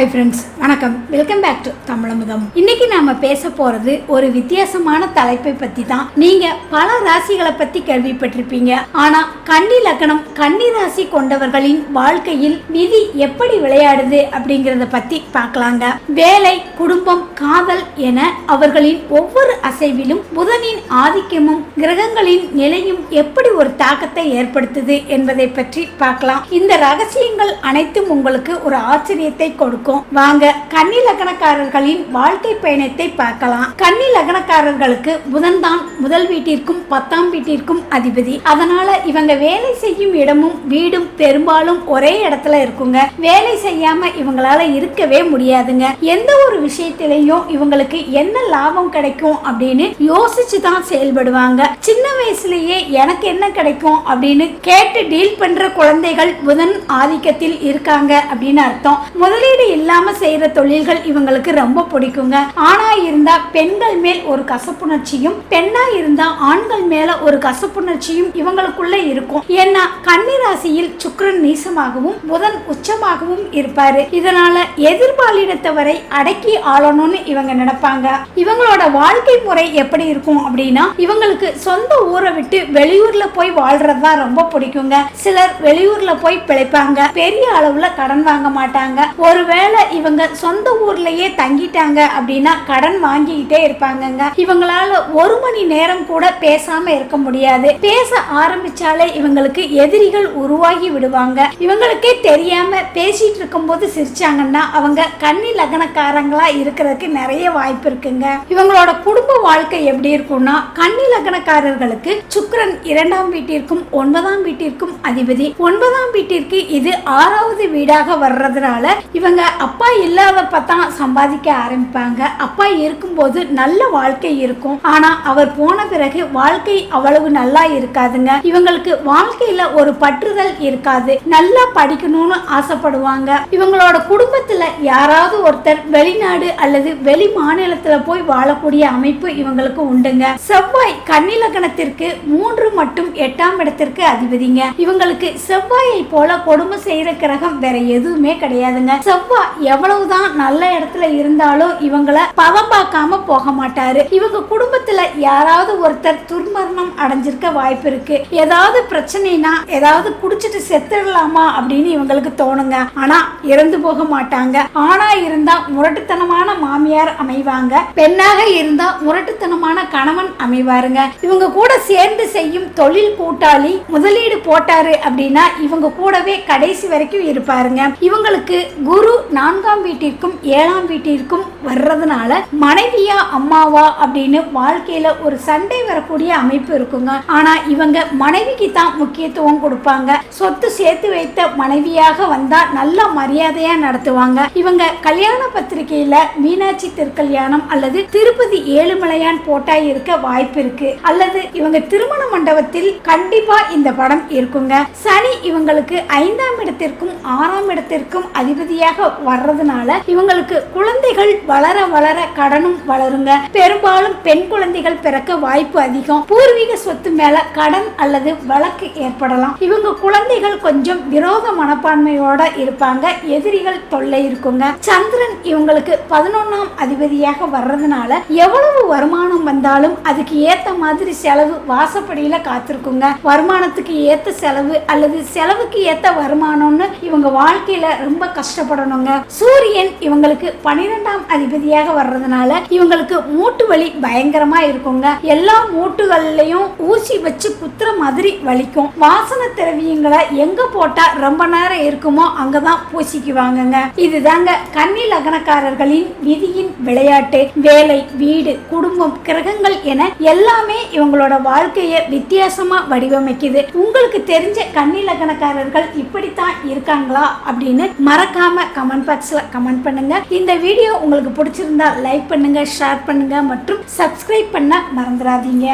Hi friends, வணக்கம். Welcome back to Tamizhamudham இன்னைக்கு நாம பேச போறது ஒரு வித்தியாசமான தலைப்பை பத்தி தான். நீங்க பல ராசிகளை பத்தி கேள்விப்பட்டிருப்பீங்க. ஆனா கன்னி லக்னம் கன்னி ராசி கொண்டவர்களின் வாழ்க்கையில் நிதி எப்படி விளையாடுது அப்படிங்கறத பத்தி பார்க்கலாங்க. வேலை குடும்பம் காதல் என அவர்களின் ஒவ்வொரு அசைவிலும் புதனின் ஆதிக்கமும் கிரகங்களின் நிலையும் எப்படி ஒரு தாக்கத்தை ஏற்படுத்துது என்பதை பற்றி பார்க்கலாம். இந்த ரகசியங்கள் அனைத்தும் உங்களுக்கு ஒரு ஆச்சரியத்தை கொடுக்கும். வாங்க கன்னி லக்னக்காரர்களின் வாழ்க்கை பயணத்தை பார்க்கலாம். கன்னி லக்னக்காரர்களுக்கு புதன் தான் முதல் வீட்டிற்கும் பத்தாம் வீட்டிற்கும் அதிபதி. அதனால இவங்க வேலை செய்யும் இடமும் வீடும் பெரும்பாலும் ஒரே இடத்துல இருக்குங்க. வேலை செய்யாம இவங்களால இருக்கவே முடியாதுங்க. எந்த ஒரு விஷயத்திலையும் இவங்களுக்கு என்ன லாபம் கிடைக்கும் அப்படின்னு யோசிச்சு தான் செயல்படுவாங்க. சின்ன வயசுலயே எனக்கு என்ன கிடைக்கும் அப்படின்னு கேட்டு டீல் பண்ற குழந்தைகள் புதன் ஆதிக்கத்தில் இருக்காங்க அப்படின்னு அர்த்தம். முதலீடு இல்லாம செய்யற தொழில்கள் இவங்களுக்கு ரொம்ப பிடிக்குங்க. ஆணா இருந்தா பெண்கள் மேல் ஒரு கசப்புணர்ச்சியும் பெண்ணா இருந்தா ஆண்கள் மேல ஒரு கசப்புணர்ச்சியும் இவங்களுக்குள்ள இருக்கும். ஏன்னா கன்னி ராசியில் சுக்கிரன் நீசமாகவும் புதன் உச்சமாகவும் இருப்பாரு. இதனால எதிர்பாலிடத்தவரை அடக்கி ஆளணும்னு இவங்க நினைப்பாங்க. இவங்களோட வாழ்க்கை முறை எப்படி இருக்கும் அப்படின்னா இவங்களுக்கு சொந்த ஊரை விட்டு வெளியூர்ல போய் வாழ்றதுதான் ரொம்ப பிடிக்குங்க. சிலர் வெளியூர்ல போய் பிழைப்பாங்க. பெரிய அளவுல கடன் வாங்க மாட்டாங்க. ஒருவேளை இவங்க சொந்த ஊர்லயே தங்கிட்டாங்க அப்படின்னா கடன் வாங்கிக்கிட்டே இருப்பாங்கங்க. இவங்களால ஒரு மணி நேரம் கூட பேசாம இருக்க முடியாது. பேச ஆரம்பிச்சாலே இவங்களுக்கு எதிரிகள் உருவாகி விடுவாங்க. இவங்களுக்கே தெரியாம பேசிட்டு இருக்கும்போது சிரிச்சாங்கன்னா அவங்க கன்னி லக்னக்காரங்களா இருக்கிறதுக்கு நிறைய வாய்ப்பு இருக்குங்க. இவங்களோட குடும்ப வாழ்க்கை எப்படி இருக்கும்னா கன்னி லக்னக்காரர்களுக்கு சுக்கரன் இரண்டாம் வீட்டிற்கும் ஒன்பதாம் வீட்டிற்கும் அதிபதி. ஒன்பதாம் வீட்டிற்கு இது ஆறாவது வீடாக வர்றதுனால இவங்க அப்பா இல்லாதப்ப தான் சம்பாதிக்க ஆரம்பிப்பாங்க. அப்பா இருக்கும்போது நல்ல வாழ்க்கை இருக்கும். ஆனா அவர் போன பிறகு வாழ்க்கை அவ்வளவு நல்லா இருக்காதுங்க. இவங்களுக்கு வாழ்க்கையில ஒரு பற்றுதல் இருக்காது. நல்லா படிக்கணும்னு ஆசைப்படுவாங்க. இவங்களோட குடும்பத்துல யாராவது ஒருத்தர் வெளிநாடு அல்லது வெளி மாநிலத்துல போய் வாழக்கூடிய அமைப்பு இவங்களுக்கு உண்டுங்க. செவ்வாய் கன்னிலக்கணத்திற்கு மூன்று மற்றும் எட்டாம் இடத்திற்கு அதிபதிங்க. இவங்களுக்கு செவ்வாயை போல கொடுமை செய்யற கிரகம் வேற எதுவுமே கிடையாதுங்க. செவ்வாய் எவ்வளவு தான் நல்ல இடத்துல இருந்தாலும் இவங்களை பவம் பார்க்காம போக மாட்டாரு. இவங்க குடும்பத்துல யாராவது ஒருத்தர் துர்மரணம் அடைஞ்சிருக்க வாய்ப்பு இருக்கு. ஏதாவது பிரச்சனைனா ஏதாவது குடிச்சிட்டு செத்துடலாமா அப்படின்னு இவங்களுக்கு தோணுங்க. ஆனா இறந்து போக மாட்டாங்க. ஆணா இருந்தா முரட்டுத்தனமான மாமியார் அமைவாங்க. பெண்ணாக இருந்தா முரட்டுத்தனமான கணவன் அமைவாருங்க. இவங்க கூட சேர்ந்து செய்யும் தொழில் கூட்டாளி முதலீடு போட்டாரு அப்படின்னா இவங்க கூடவே கடைசி வரைக்கும் இருப்பாருங்க. இவங்களுக்கு குரு நான்காம் வீட்டு வீட்டிற்கும் ஏழாம் வீட்டிற்கும் வர்றதுனால மனைவியா அம்மாவா அப்படின்னு வாழ்க்கையில ஒரு சண்டை வரக்கூடிய அமைப்பு இருக்குங்க. ஆனா இவங்க மனைவிக்கு தான் முக்கியத்துவம் கொடுப்பாங்க. சொத்து சேர்த்து வைத்த மனைவியாக வந்தா நல்ல மரியாதையா நடத்துவாங்க. இவங்க கல்யாண பத்திரிகையில மீனாட்சி திருக்கல்யாணம் அல்லது திருப்பதி ஏழுமலையான் போட்டா இருக்க வாய்ப்பு இருக்கு. அல்லது இவங்க திருமண மண்டபத்தில் கண்டிப்பா இந்த படம் இருக்குங்க. சனி இவங்களுக்கு ஐந்தாம் இடத்திற்கும் ஆறாம் இடத்திற்கும் அதிபதியாக வர்றதுனால இவங்களுக்கு குழந்தைகள் வளர வளர கடனும் வளருங்க. பெரும்பாலும் பெண் குழந்தைகள் பிறக்க வாய்ப்பு அதிகம். பூர்வீக சொத்து மேல கடன் அல்லது வழக்கு ஏற்படலாம். இவங்க குழந்தைகள் கொஞ்சம் விரோத மனப்பான்மையோட இருப்பாங்க. எதிரிகள் தொல்லை இருக்குங்க. சந்திரன் இவங்களுக்கு பதினொன்னாம் அதிபதியாக வர்றதுனால எவ்வளவு வருமானம் வந்தாலும் அதுக்கு ஏத்த மாதிரி செலவு வாசப்படியில காத்திருக்குங்க. வருமானத்துக்கு ஏத்த செலவு அல்லது செலவுக்கு ஏத்த வருமானம்னு இவங்க வாழ்க்கையில ரொம்ப கஷ்டப்படணுங்க. சூரியன் இவங்களுக்கு பனிரெண்டாம் அதிபதியாக வர்றதுனால இவங்களுக்கு மூட்டு வலி பயங்கரமா இருக்குங்க. எல்லா மூட்டுகள்லயும் ஊசி வச்சு குத்துற மாதிரி வலிக்கும். வாசன திரவியங்களை எங்க போட்டா ரொம்ப நேரம் இருக்குமோ அங்கதான் பூசிக்குவாங்கங்க. இதுதாங்க கன்னி லக்னக்காரர்களின் விதியின் விளையாட்டு. வேலை வீடு குடும்பம் கிரகங்கள் என எல்லாமே இவங்களோட வாழ்க்கையை வித்தியாசமா வடிவமைக்குது. உங்களுக்கு தெரிஞ்ச கன்னி லக்னக்காரர்கள் இப்படித்தான் இருக்காங்களா அப்படின்னு மறக்காம கமெண்ட் பாக்ஸ்ல கமெண்ட் பண்ணுங்க. இந்த வீடியோ உங்களுக்கு பிடிச்சிருந்தா லைக் பண்ணுங்க ஷேர் பண்ணுங்க மற்றும் சப்ஸ்கிரைப் பண்ண மறந்துடாதீங்க.